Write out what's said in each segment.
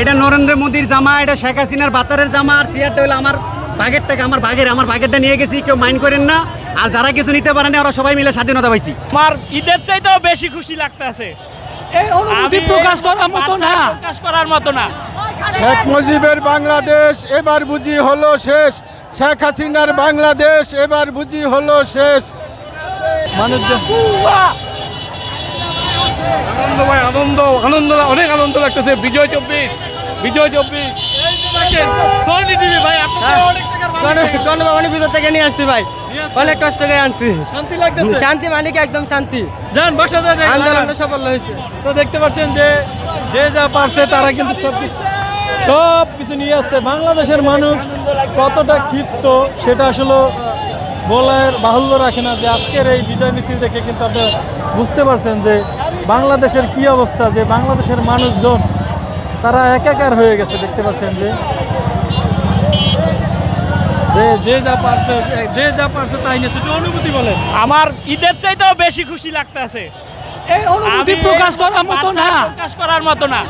এটা নরেন্দ্র মোদীর জামা এটা শেখ হাসিনার বাতারের জামা আর চেয়ারটা হলো আমার বাগের টাকা আমার বাগের আমার বাগেরটা নিয়ে গেছি কেউ মাইন্ড করেন না। আর যারা কিছু নিতে পারেন ওরা সবাই মিলে স্বাধীনতা পাইছি। আমার ঈদের চাইতেও বেশি খুশি লাগতেছে। এই প্রকাশ করার মতো না। প্রকাশ করার মতো না। শেখ মুজিবের বাংলাদেশ এবার বুঝি হলো শেষ। শেখ হাসিনার বাংলাদেশ এবার বুঝি হলো শেষ। মানুষজন আনন্দ ভাই আনন্দ। আনন্দ অনেক আনন্দ লাগতেছে। বিজয় চব্বিশ। বিজয় চব্বিশ সোনি টিভি ভাই গণভবনের ভিতর থেকে নিয়ে আসছি ভাই। অনেক কষ্ট করে আনছি। শান্তি লাগতেছে? শান্তি মালিক একদম শান্তি। যান বাসা যান আন্দোলনটা সফল হয়েছে। তো দেখতে পাচ্ছেন যে যে যা পারছে তারা কিন্তু সব সব কিছু নিয়ে আসছে। বাংলাদেশের মানুষ কতটা ক্ষিপ্ত সেটা আসলে বলার বাহুল্য রাখে না যে আজকের এই বিজয় মিছিল দেখে কিন্তু আপনি বুঝতে পারছেন যে বাংলাদেশের কি অবস্থা যে বাংলাদেশের মানুষজন তারা একাকার হয়ে গেছে দেখতে পাচ্ছেন যে। যে যে যা পারছে যে যা পারছে তাই নিয়ে সেটা অনুভূতি বলেন। আমার ঈদের চাইতেও বেশি খুশি লাগতেছে। এই অনুভূতি প্রকাশ করার মতো না। প্রকাশ করার মতো না।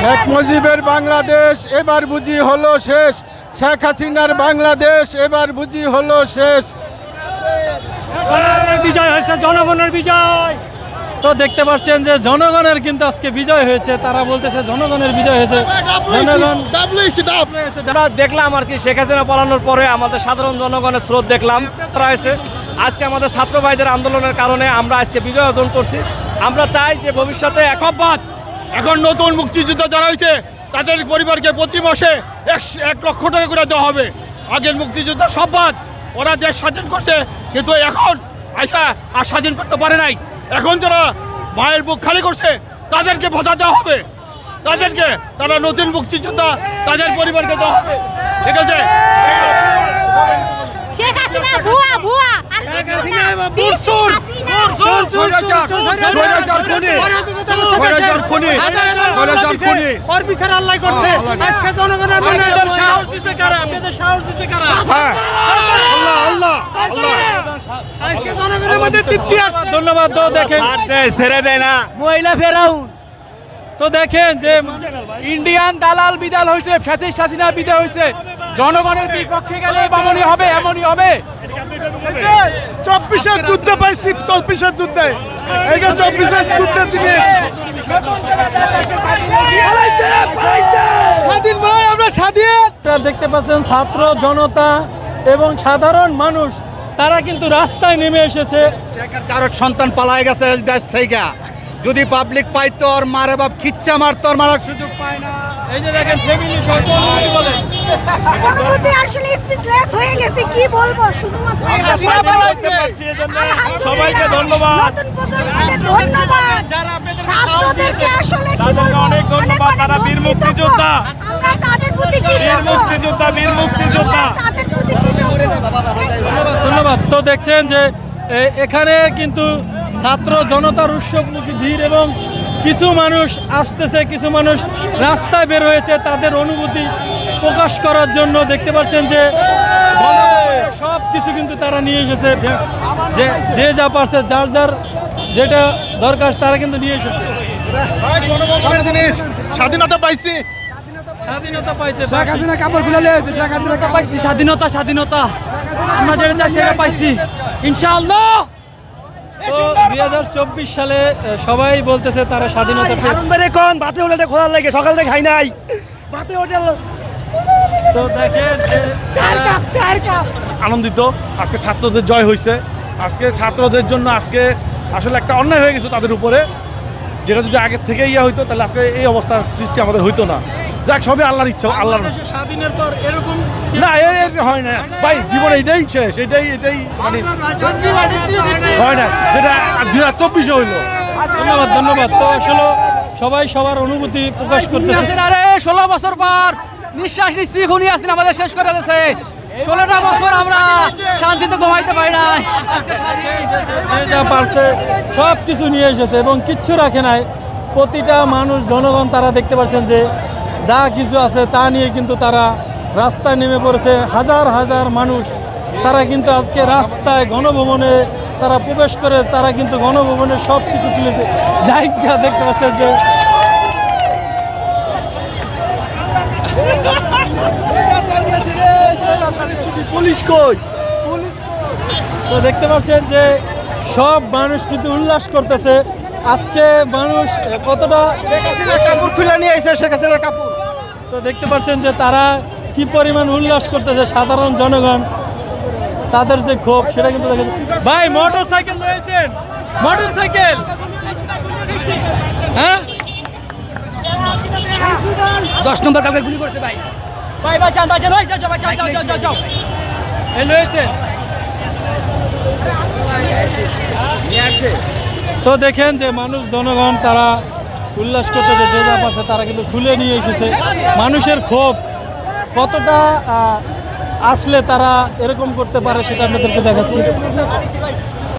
শেখ মুজিবের বাংলাদেশ এবার বুঝি হলো শেষ। শেখ হাসিনার বাংলাদেশ এবার বুঝি হলো শেষ। বিজয় হয়েছে জনগণের বিজয়। তো দেখতে পাচ্ছেন যে জনগণের কিন্তু আজকে বিজয় হয়েছে। তারা বলতেছে জনগণের বিজয় হয়েছে। জনগণ আমরা দেখলাম আর কি শেখ হাসিনা পালানোর পরে আমাদের সাধারণ জনগণের স্রোত দেখলাম। তারা হয়েছে। আজকে আমাদের ছাত্র ভাইদের আন্দোলনের কারণে আমরা আজকে বিজয় অর্জন করছি। আমরা চাই যে ভবিষ্যতে এক বাদ এখন নতুন মুক্তিযুদ্ধ যারা হয়েছে তাদের পরিবারকে প্রতি মাসে এক এক লক্ষ টাকা করে দেওয়া হবে। আগের মুক্তিযুদ্ধ সব বাদ। ওরা দেশ স্বাধীন করছে কিন্তু এখন আইসা আর স্বাধীন করতে পারে নাই। এখন যারা মায়ের বুক খালি করছে তাদেরকে ভাতা দেওয়া হবে তাদেরকে তারা নতুন মুক্তিযোদ্ধা তাদের পরিবারকে দেওয়া হবে ঠিক আছে শেখ হাসিনা ভুয়া ভুয়া আর জনগণের আজকে জনগণের মধ্যে তৃপ্তি আসছে। ধন্যবাদ তো দেখেন। ছেড়ে দেয় না। মহিলা ফেরাউন। তো দেখেন যে ইন্ডিয়ান দালাল বিদাল হয়েছে ফ্যাসিস হাসিনা বিদায় হয়েছে। জনগণের বিপক্ষে গেলে এমনই হবে এমনই হবে। চব্বিশের যুদ্ধে পাইছি চব্বিশের যুদ্ধে। এই চব্বিশের যুদ্ধে স্বাধীন ভাই আমরা স্বাধীন। দেখতে পাচ্ছেন ছাত্র জনতা এবং সাধারণ মানুষ তারা কিন্তু রাস্তায় নেমে এসেছে। শেখের চার সন্তান পালায় গেছে দেশ থেকে। যদি পাবলিক পাইতো আর মারে বাপ খিচ্চা মারতো আর মারার সুযোগ পায় না। এই যে দেখেন ফ্যামিলি অনুভূতি আসলে স্পিচলেস হয়ে গেছে কি বলব? শুধুমাত্র একটা সবাই বলব। বলতে পারছি এজন্য আলহামদুলিল্লাহ। সবাইকে ধন্যবাদ। নতুন প্রজন্মকে ধন্যবাদ। যারা ছাত্রদেরকে আসলে কি বলব? অনেক ধন্যবাদ, তারা বীর। মুক্তিযোদ্ধা। আমরা তাদের প্রতি কৃতজ্ঞ। মুক্তিযোদ্ধা, বীর মুক্তিযোদ্ধা। আমরা তাদের প্রতি কৃতজ্ঞ ধন্যবাদ। তো দেখছেন যে এখানে কিন্তু ছাত্র জনতার উৎসবমুখী ভিড় এবং কিছু মানুষ আসতেছে কিছু মানুষ রাস্তায় বের হয়েছে তাদের অনুভূতি প্রকাশ করার জন্য। দেখতে পাচ্ছেন যে সব কিছু কিন্তু তারা নিয়ে এসেছে। যে যে যা পারছে যার যার যেটা দরকার তারা কিন্তু নিয়ে এসেছে। জিনিস। স্বাধীনতা পাইছি। স্বাধীনতা পাইছে। শেখ হাসিনা কাপড় খুলে লিয়েছে শেখ হাসিনা পাইছি স্বাধীনতা স্বাধীনতা। আমরা যেটা চাই সেটা পাইছি। ইনশাআল্লাহ! তো দুই হাজার চব্বিশ সালে সবাই বলতেছে তারা স্বাধীনতা কোন? খোলার লাগে সকাল থেকে খাই নাই। ভাতে হোটেল তো দেখেন আনন্দিত আজকে ছাত্রদের জয় হয়েছে আজকে ছাত্রদের জন্য আজকে আসলে একটা অন্যায় হয়ে গেছে তাদের উপরে। যেটা যদি আগের থেকে ইয়ে হইতো তাহলে আজকে এই অবস্থার সৃষ্টি আমাদের হইতো না। যাক সবই আল্লাহর ইচ্ছা আল্লাহর স্বাধীনের পর এরকম না এ এ হয় না। ভাই জীবন এটাই শেষ এটাই এটাই মানে হয় না যেটা দুই হাজার চব্বিশে হইল। ধন্যবাদ ধন্যবাদ। তো আসলে সবাই সবার অনুভূতি প্রকাশ ইয়াসিন আরে ষোলো বছর পর নিঃশ্বাস নিচ্ছি খুনি আসিন আমাদের শেষ করে দিয়েছে। ষোলোটা বছর আমরা শান্তিতে ঘুমাইতে পারি না আজকে স্বাধীন। যে যা পারছে সব কিছু নিয়ে এসেছে এবং কিচ্ছু রাখে নাই। প্রতিটা মানুষ জনগণ তারা দেখতে পাচ্ছেন যে যা কিছু আছে তা নিয়ে কিন্তু তারা রাস্তায় নেমে পড়েছে। হাজার হাজার মানুষ তারা কিন্তু আজকে রাস্তায় গণভবনে তারা প্রবেশ করে তারা কিন্তু গণভবনে সব কিছু তুলেছে জায়গা দেখতে পাচ্ছে যে পুলিশ কই? তো দেখতে পাচ্ছেন যে সব মানুষ কিন্তু উল্লাস করতেছে। আজকে মানুষ কতটা কাপড় খুলে নিয়ে এসে শেখ হাসিনার কাপড়। তো দেখতে পাচ্ছেন যে তারা কি পরিমাণ উল্লাস করতেছে সাধারণ জনগণ তাদের যে ক্ষোভ সেটা কিন্তু দেখেন। ভাই মোটর সাইকেল রয়েছেন মোটর সাইকেল হ্যাঁ? দশ নম্বর কাউকে গুলি করতে ভাই। ভাই ভাই চান ভাই ভাই যাও ভাই যাও যাও যাও যাও এই রয়েছে তো দেখেন যে মানুষ জনগণ তারা উল্লাস করতেছে, যে যা পাচ্ছে তারা কিন্তু খুলে নিয়ে এসেছে। মানুষের ক্ষোভ কতটা আসলে তারা এরকম করতে পারে সেটা আপনাদেরকে দেখাচ্ছি।